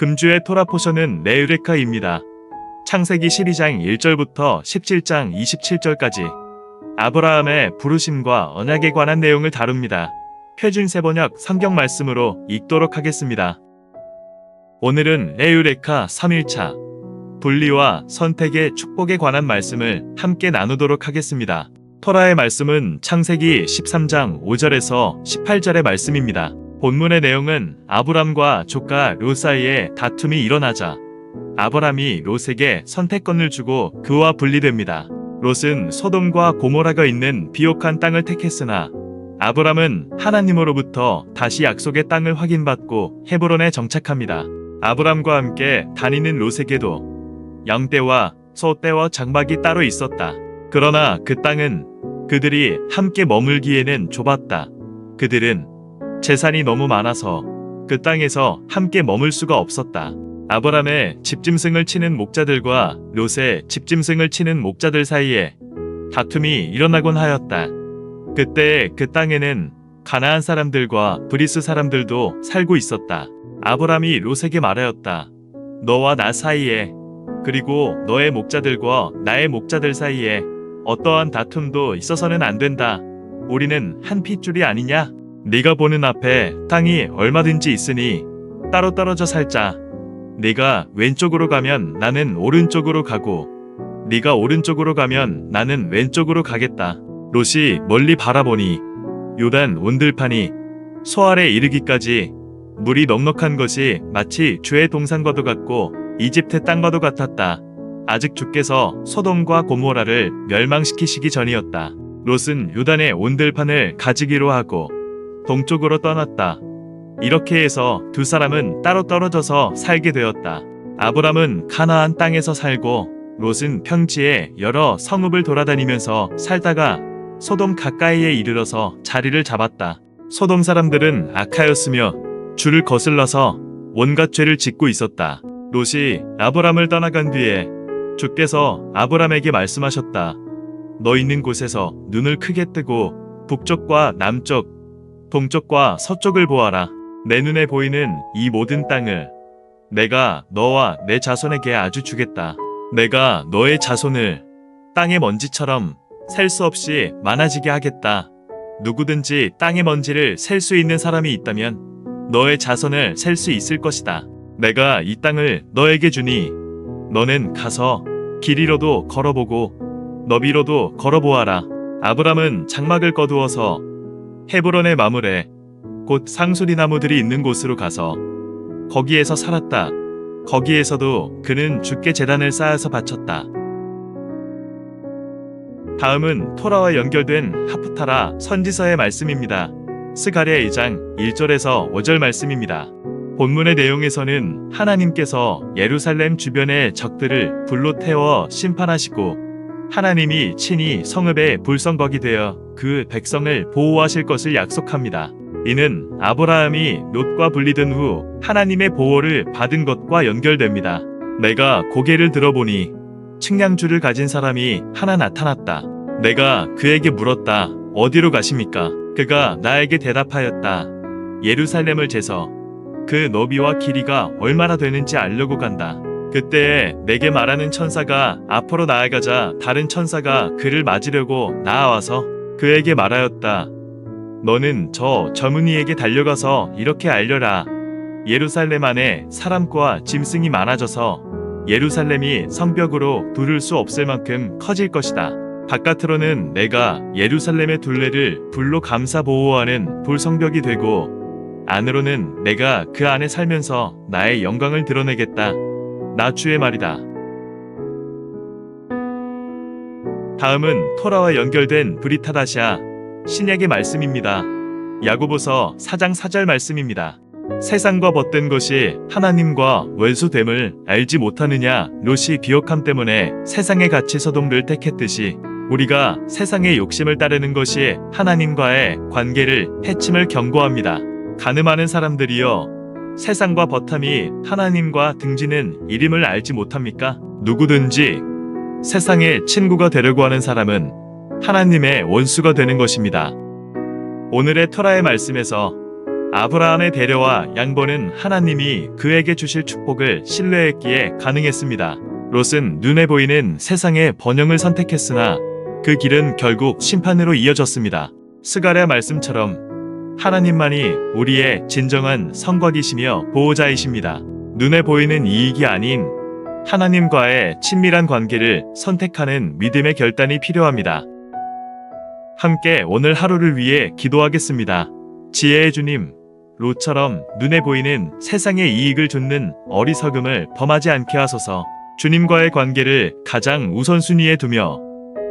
금주의 토라 포션은 레유레카입니다. 창세기 12장 1절부터 17장 27절까지 아브라함의 부르심과 언약에 관한 내용을 다룹니다. 표준 세번역 성경 말씀으로 읽도록 하겠습니다. 오늘은 레유레카 3일차 분리와 선택의 축복에 관한 말씀을 함께 나누도록 하겠습니다. 토라의 말씀은 창세기 13장 5절에서 18절의 말씀입니다. 본문의 내용은 아브람과 조카 롯 사이에 다툼이 일어나자 아브람이 롯에게 선택권을 주고 그와 분리됩니다. 롯은 소돔과 고모라가 있는 비옥한 땅을 택했으나 아브람은 하나님으로부터 다시 약속의 땅을 확인받고 헤브론에 정착합니다. 아브람과 함께 다니는 롯에게도 양떼와 소떼와 장막이 따로 있었다. 그러나 그 땅은 그들이 함께 머물기에는 좁았다. 그들은 재산이 너무 많아서 그 땅에서 함께 머물 수가 없었다. 아브람의 집짐승을 치는 목자들과 롯의 집짐승을 치는 목자들 사이에 다툼이 일어나곤 하였다. 그때 그 땅에는 가나안 사람들과 브리스 사람들도 살고 있었다. 아브람이 롯에게 말하였다. 너와 나 사이에 그리고 너의 목자들과 나의 목자들 사이에 어떠한 다툼도 있어서는 안 된다. 우리는 한 핏줄이 아니냐? 네가 보는 앞에 땅이 얼마든지 있으니 따로 떨어져 살자. 네가 왼쪽으로 가면 나는 오른쪽으로 가고 네가 오른쪽으로 가면 나는 왼쪽으로 가겠다. 롯이 멀리 바라보니 요단 온들판이 소알에 이르기까지 물이 넉넉한 것이 마치 주의 동산과도 같고 이집트 땅과도 같았다. 아직 주께서 소돔과 고모라를 멸망시키시기 전이었다. 롯은 요단의 온들판을 가지기로 하고 동쪽으로 떠났다. 이렇게 해서 두 사람은 따로 떨어져서 살게 되었다. 아브람은 가나안 땅에서 살고 롯은 평지에 여러 성읍을 돌아다니면서 살다가 소돔 가까이에 이르러서 자리를 잡았다. 소돔 사람들은 악하였으며 주를 거슬러서 온갖 죄를 짓고 있었다. 롯이 아브람을 떠나간 뒤에 주께서 아브람에게 말씀하셨다. 너 있는 곳에서 눈을 크게 뜨고 북쪽과 남쪽, 동쪽과 서쪽을 보아라. 내 눈에 보이는 이 모든 땅을 내가 너와 내 자손에게 아주 주겠다. 내가 너의 자손을 땅의 먼지처럼 셀 수 없이 많아지게 하겠다. 누구든지 땅의 먼지를 셀 수 있는 사람이 있다면 너의 자손을 셀 수 있을 것이다. 내가 이 땅을 너에게 주니 너는 가서 길이로도 걸어보고 너비로도 걸어보아라. 아브람은 장막을 거두어서 헤브론의 마물에 곧 상수리 나무들이 있는 곳으로 가서 거기에서 살았다. 거기에서도 그는 주께 재단을 쌓아서 바쳤다. 다음은 토라와 연결된 하프타라 선지서의 말씀입니다. 스가랴 2장 1절에서 5절 말씀입니다. 본문의 내용에서는 하나님께서 예루살렘 주변의 적들을 불로 태워 심판하시고 하나님이 친히 성읍의 불성거기 되어 그 백성을 보호하실 것을 약속합니다. 이는 아브라함이 롯과 분리된 후 하나님의 보호를 받은 것과 연결됩니다. 내가 고개를 들어보니 측량줄을 가진 사람이 하나 나타났다. 내가 그에게 물었다. 어디로 가십니까? 그가 나에게 대답하였다. 예루살렘을 재서 그 너비와 길이가 얼마나 되는지 알려고 간다. 그때 내게 말하는 천사가 앞으로 나아가자 다른 천사가 그를 맞으려고 나아와서 그에게 말하였다. 너는 저 젊은이에게 달려가서 이렇게 알려라. 예루살렘 안에 사람과 짐승이 많아져서 예루살렘이 성벽으로 두를 수 없을 만큼 커질 것이다. 바깥으로는 내가 예루살렘의 둘레를 불로 감싸 보호하는 불성벽이 되고 안으로는 내가 그 안에 살면서 나의 영광을 드러내겠다. 나 주의 말이다. 다음은 토라와 연결된 브리타다샤 신약의 말씀입니다. 야고보서 4장 4절 말씀입니다. 세상과 벗된 것이 하나님과 원수됨을 알지 못하느냐 롯이 비옥함 때문에 세상의 가치 소돔을 택했듯이 우리가 세상의 욕심을 따르는 것이 하나님과의 관계를 해침을 경고합니다. 가늠하는 사람들이여 세상과 버탐이 하나님과 등지는 이름을 알지 못합니까? 누구든지 세상의 친구가 되려고 하는 사람은 하나님의 원수가 되는 것입니다. 오늘의 토라의 말씀에서 아브라함의 배려와 양보는 하나님이 그에게 주실 축복을 신뢰했기에 가능했습니다. 롯은 눈에 보이는 세상의 번영을 선택했으나 그 길은 결국 심판으로 이어졌습니다. 스가랴 말씀처럼 하나님만이 우리의 진정한 성곽이시며 보호자이십니다. 눈에 보이는 이익이 아닌 하나님과의 친밀한 관계를 선택하는 믿음의 결단이 필요합니다. 함께 오늘 하루를 위해 기도하겠습니다. 지혜의 주님, 롯처럼 눈에 보이는 세상의 이익을 좇는 어리석음을 범하지 않게 하소서 주님과의 관계를 가장 우선순위에 두며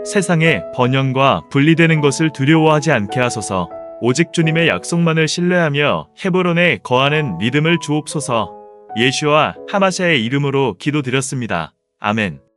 세상의 번영과 분리되는 것을 두려워하지 않게 하소서 오직 주님의 약속만을 신뢰하며 헤브론에 거하는 믿음을 주옵소서 예수와 하마샤의 이름으로 기도드렸습니다. 아멘.